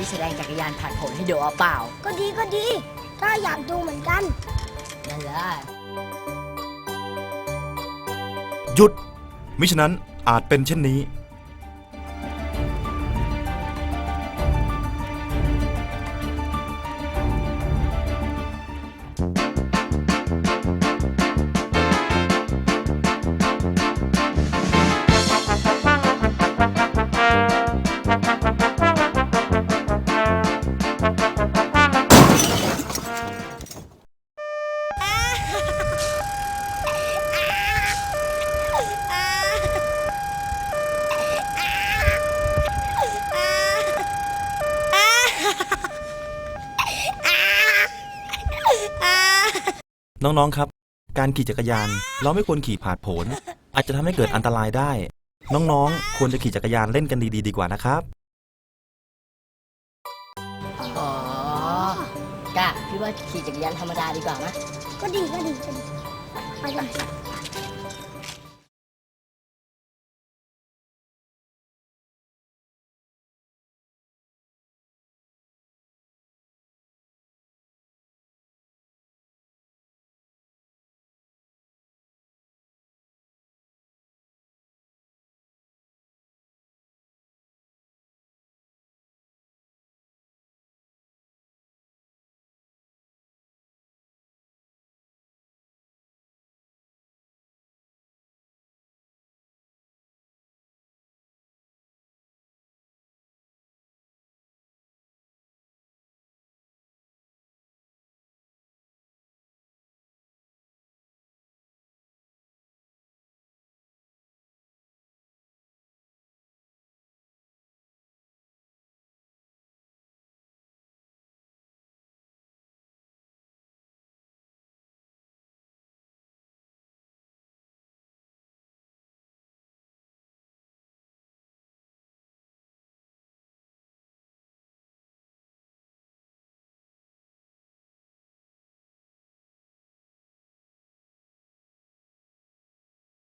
พี่แสดงจักรยานผ่านผลให้ดูเอาเปล่า ก็ดีก็ดีก็อยากดูเหมือนกัน นั่นแหละหยุด มิฉะนั้นอาจเป็นเช่นนี้ น้องๆครับ การขี่จักรยาน เราไม่ควรขี่ผาดโผนอาจจะทำให้เกิดอันตรายได้ น้องๆ ควรจะขี่จักรยานเล่นกันดี ๆ ดีกว่านะครับ อ๋อกะพี่ว่าขี่จักรยานธรรมดาดีกว่านะ ก็ดีก็ดีก็ดีไปกัน